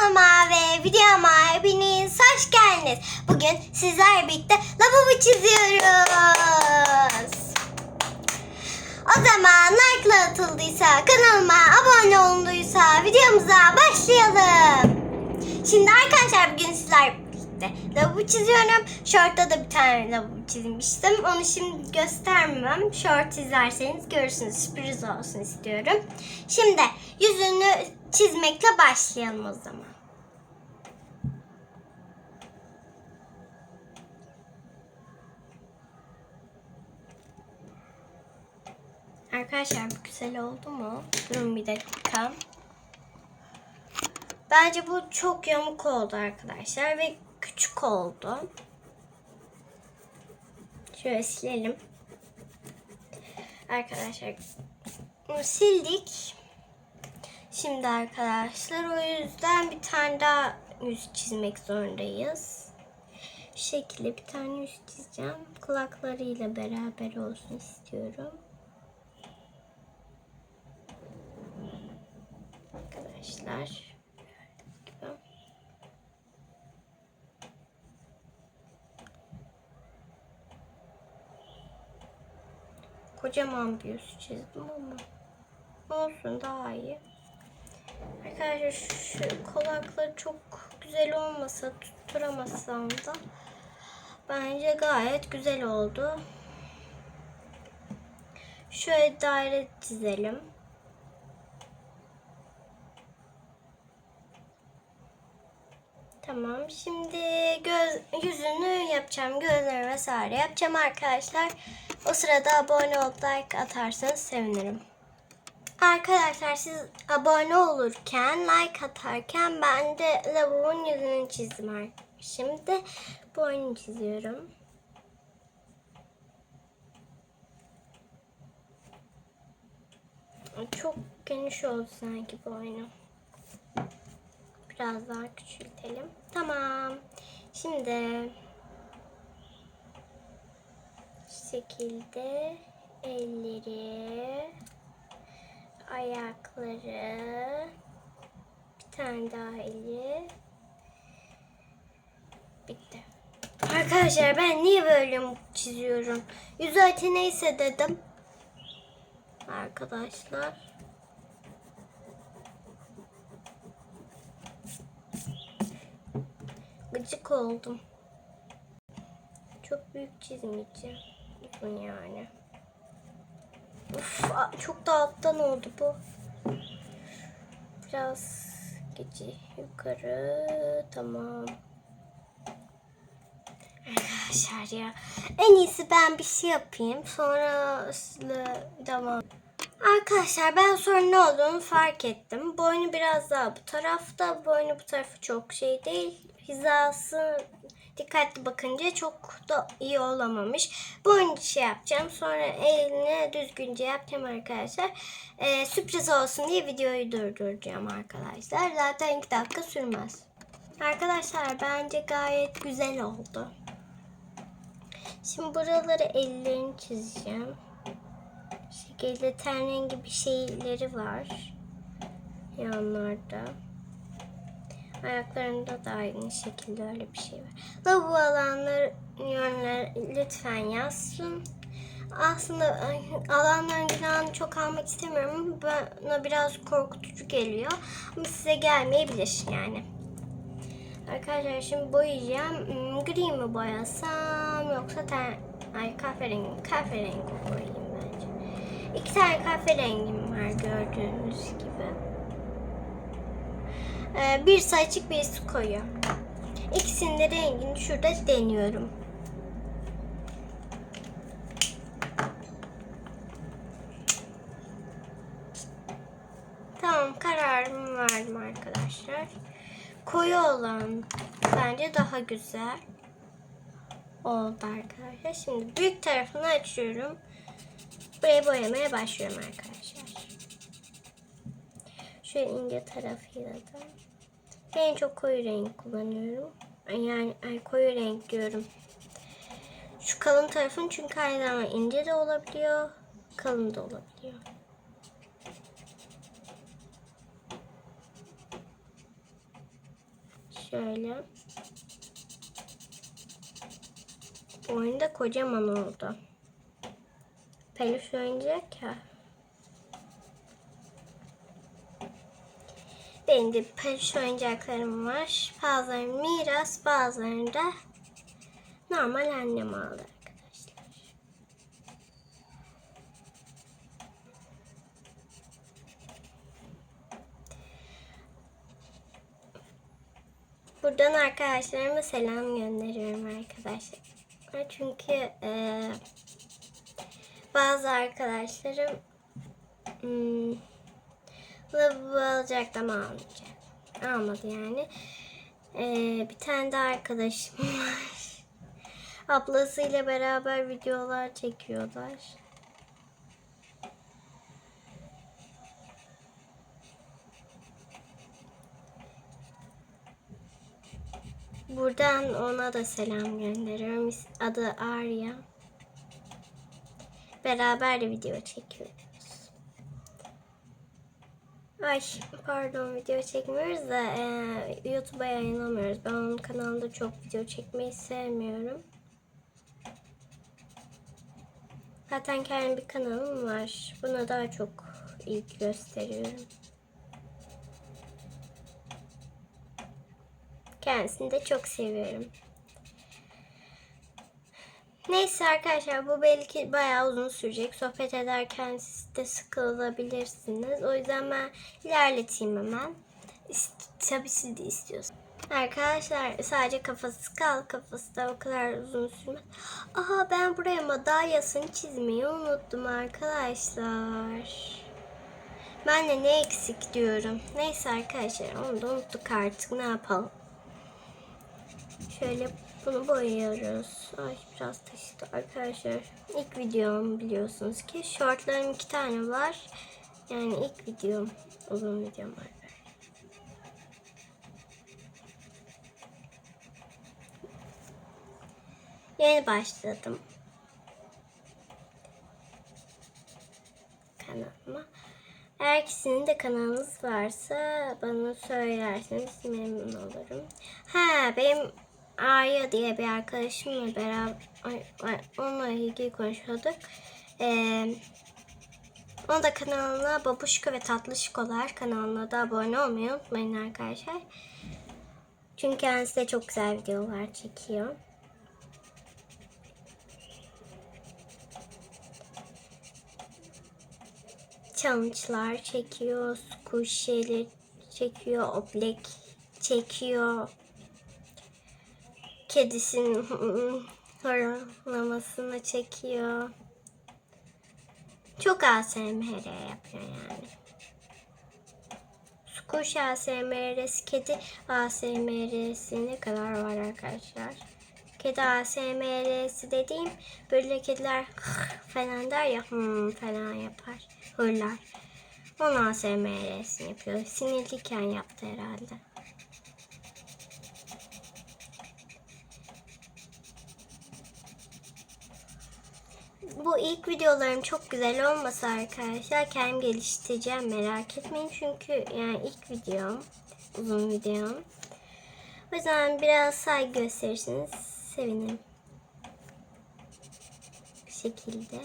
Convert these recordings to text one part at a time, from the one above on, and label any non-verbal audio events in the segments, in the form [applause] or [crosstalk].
Kanalıma ve videoma hepiniz hoş geldiniz. Bugün sizlerle birlikte lavabo çiziyoruz. O zaman like'la atıldıysa, kanalıma abone olunduysa videomuza başlayalım. Şimdi arkadaşlar bugün sizlerle birlikte lavabo çiziyorum. Short'ta da bir tane lavabo çizmiştim. Onu şimdi göstermem. Short izlerseniz görürsünüz. Sürpriz olsun istiyorum. Şimdi yüzünü çizmekle başlayalım o zaman. Arkadaşlar bu güzel oldu mu? Durun bir dakika. Bence bu çok yamuk oldu arkadaşlar ve küçük oldu. Şöyle silelim. Arkadaşlar sildik. Şimdi arkadaşlar o yüzden bir tane daha yüz çizmek zorundayız. Şu şekilde bir tane yüz çizeceğim. Kulaklarıyla beraber olsun istiyorum. Arkadaşlar. Kocaman bir yüz çizdim ama olsun daha iyi. Arkadaşlar şu kulakları çok güzel olmasa tutturamasam da bence gayet güzel oldu. Şöyle daire çizelim. Tamam. Şimdi göz yüzünü yapacağım. Gözleri vesaire yapacağım arkadaşlar. O sırada abone olup like atarsanız sevinirim. Arkadaşlar siz abone olurken, like atarken ben de lavabonun yüzünü çizdim. Şimdi boynunu çiziyorum. Çok geniş oldu sanki boynu. Biraz daha küçültelim. Tamam. Şimdi şekilde elleri, ayakları, bir tane daha eli. Bitti. Arkadaşlar ben niye böyle çiziyorum? Yüz neyse dedim. Arkadaşlar. Gıcık oldum. Çok büyük çizmeyeceğim. Uzun yani. Uf, çok da alttan oldu bu. Biraz gece yukarı. Tamam. Arkadaşlar ya. En iyisi ben bir şey yapayım. Sonra devam. Arkadaşlar ben sonra ne olduğunu fark ettim. Boynu biraz daha bu tarafta. Boynu bu tarafı çok şey değil. Hizası dikkatli bakınca çok da iyi olamamış. Boynu şey yapacağım. Sonra elini düzgünce yapacağım arkadaşlar. Ee, sürpriz olsun diye videoyu durduracağım arkadaşlar. Zaten 2 dakika sürmez. Arkadaşlar bence gayet güzel oldu. Şimdi buraları ellerini çizeceğim. Şekilde ten rengi bir şeyleri var. Yanlarda. Ayaklarında da aynı şekilde öyle bir şey var. Lavabo alanları yönleri lütfen yazsın. Aslında alanların günahını çok almak istemiyorum. Bana biraz korkutucu geliyor. Ama size gelmeyebilir yani. Arkadaşlar şimdi boyayacağım. Hmm, Gri mi boyasam yoksa ten... Ay kahverengi. Kahverengi boyayayım bence. İki tane kahverengim var gördüğünüz gibi. Ee, birisi açık birisi koyu. İkisinin de rengini şurada deniyorum. Tamam kararımı verdim arkadaşlar. Koyu olan bence daha güzel oldu arkadaşlar. Şimdi büyük tarafını açıyorum. Buraya boyamaya başlıyorum arkadaşlar. Şöyle ince tarafıyla da. En çok koyu renk kullanıyorum. Yani ay, koyu renk diyorum. Şu kalın tarafın çünkü aynı zamanda ince de olabiliyor, kalın da olabiliyor. Şöyle. Bu oyunda kocaman oldu. Peluş oyuncak ya. Benim de peluş oyuncaklarım var. Bazıları miras, bazılarını da normal annem aldı arkadaşlar. Buradan arkadaşlarıma selam gönderiyorum arkadaşlar. Çünkü eee bazı arkadaşlarım hmm, lavabo alacaktı ama almayacak. Almadı yani. Ee, bir tane de arkadaşım [laughs] var. Ablasıyla beraber videolar çekiyorlar. Buradan ona da selam gönderiyorum. Adı Arya. Beraber de video çekiyoruz. Ay pardon video çekmiyoruz da eee, YouTube'a yayınlamıyoruz. Ben onun kanalında çok video çekmeyi sevmiyorum. Zaten kendi bir kanalım var. Buna daha çok ilgi gösteriyorum. Kendisini de çok seviyorum. Neyse arkadaşlar bu belki bayağı uzun sürecek. Sohbet ederken de sıkılabilirsiniz. O yüzden ben ilerleteyim hemen. Tabii siz de istiyorsunuz. Arkadaşlar sadece kafası kal. Kafası da o kadar uzun sürmez. Aha ben buraya madalyasını çizmeyi unuttum arkadaşlar. Ben de ne eksik diyorum. Neyse arkadaşlar onu da unuttuk artık ne yapalım. Şöyle bunu boyuyoruz. Ay biraz taşıdı arkadaşlar. İlk videom biliyorsunuz ki. Shortlarım iki tane var. Yani ilk videom. Uzun videom var. Yeni başladım. Kanalıma. Eğer sizin de kanalınız varsa bana söylerseniz memnun olurum. Ha benim Arya diye bir arkadaşımla beraber onunla ilgili konuşuyorduk. Ee, onun da kanalına Babuşka ve Tatlışkolar kanalına da abone olmayı unutmayın arkadaşlar. Çünkü kendisi de çok güzel videolar çekiyor. challenge'lar çekiyor, squish çekiyor, oblek çekiyor. Kedisinin [laughs] horlamasını çekiyor. Çok ASMR yapıyor yani. Squish ASMR'si, kedi ASMR'si ne kadar var arkadaşlar? Kedi ASMR'si dediğim böyle kediler [laughs] falan der ya hmm falan yapar. Hırlar. Onun ASMR'sini yapıyor. Sinirliyken yaptı herhalde. Bu ilk videolarım çok güzel olmasa arkadaşlar kendim geliştireceğim merak etmeyin çünkü yani ilk videom uzun videom. O yüzden biraz saygı gösterirseniz sevinirim. Bu şekilde.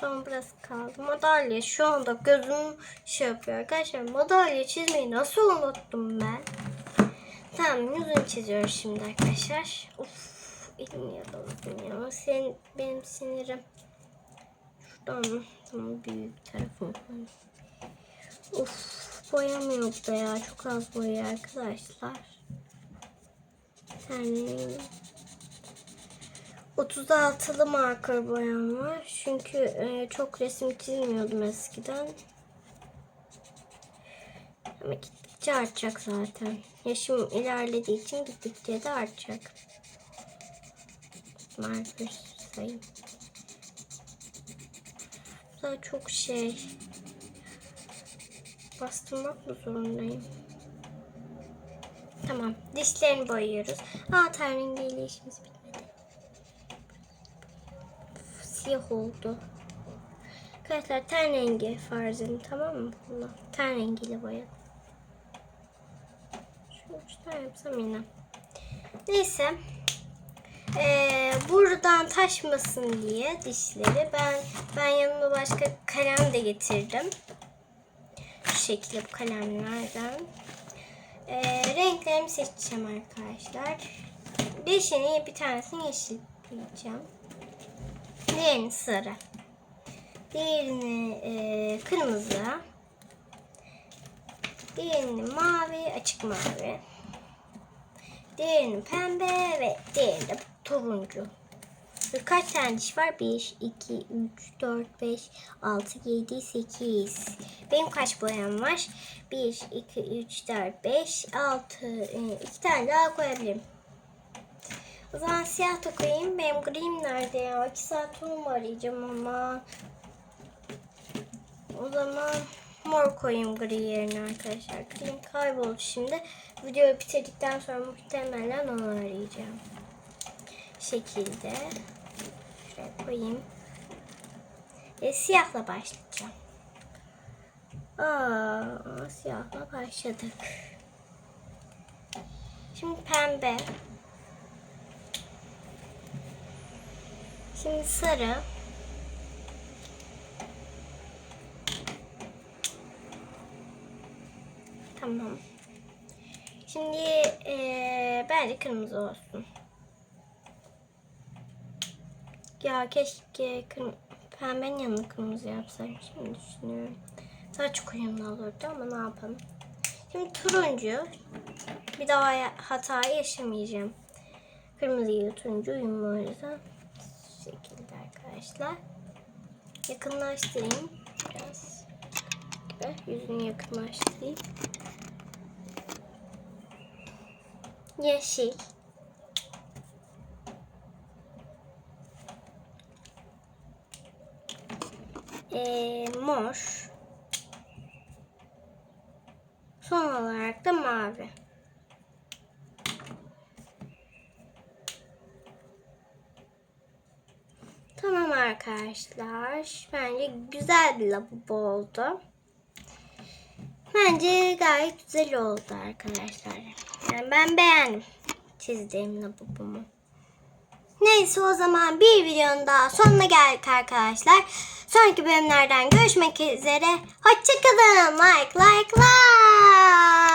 Son burası kaldı. Madalya şu anda gözüm şey yapıyor arkadaşlar. Madalya çizmeyi nasıl unuttum ben? Tamam yüzünü çiziyorum şimdi arkadaşlar. Uf elim yaraladım ya. Sen, benim sinirim. Şuradan tamam büyük koyayım. Uf boyamıyor da ya. Çok az boya arkadaşlar. Yani 36'lı marker boyam var. Çünkü e, çok resim çizmiyordum eskiden. Ama gittikçe artacak zaten. Yaşım ilerlediği için gittikçe de artacak. Marker sayayım. Daha çok şey. Bastırmak mı zorundayım? Tamam. Dişlerini boyuyoruz. Aa ten rengiyle işimiz bitmedi. Siyah oldu. Arkadaşlar ten rengi farzını tamam mı? Bununla. Ten rengiyle boyayalım. Şu uçtan yapsam yine. Neyse. Ee, buradan taşmasın diye dişleri ben ben yanıma başka kalem de getirdim. Şu şekilde bu kalemlerden. Ee, renklerimi seçeceğim arkadaşlar. Dişini bir tanesini yeşil diyeceğim. Diğerini sarı. Diğerini e, kırmızı. Diğerini mavi, açık mavi. Diğerini pembe ve diğerini de turuncu. Kaç tane diş var? 1, 2, 3, 4, 5, 6, 7, 8. Benim kaç boyam var? 1, 2, 3, 4, 5, 6. 2 tane daha koyabilirim. O zaman siyah da koyayım. Benim grim nerede ya? 2 saat onu arayacağım ama. O zaman mor koyayım gri yerine arkadaşlar. Gri kayboldu şimdi. Videoyu bitirdikten sonra muhtemelen onu arayacağım. Şekilde. Şuraya koyayım. Ve siyahla başlayacağım. Aa, siyahla başladık. Şimdi pembe. Şimdi sarı. Tamam. Şimdi eee bence kırmızı olsun. Ya keşke kırm pembenin yanına kırmızı yapsaydım. Şimdi düşünüyorum. Daha çok uyumlu olurdu ama ne yapalım. Şimdi turuncu. Bir daha ya- hata yaşamayacağım. Kırmızı ile turuncu uyumlu o yüzden. Şekilde arkadaşlar. Yakınlaştırayım. Biraz. Gibi. Yüzünü yakınlaştırayım. Yeşil. Ee, mor. Son olarak da mavi. Tamam arkadaşlar. Bence güzel bir lavabo oldu. Bence gayet güzel oldu arkadaşlar. Yani ben beğendim çizdiğim lavabomu. Neyse o zaman bir videonun daha sonuna geldik arkadaşlar. Sonraki bölümlerden görüşmek üzere. Hoşçakalın. Like like like.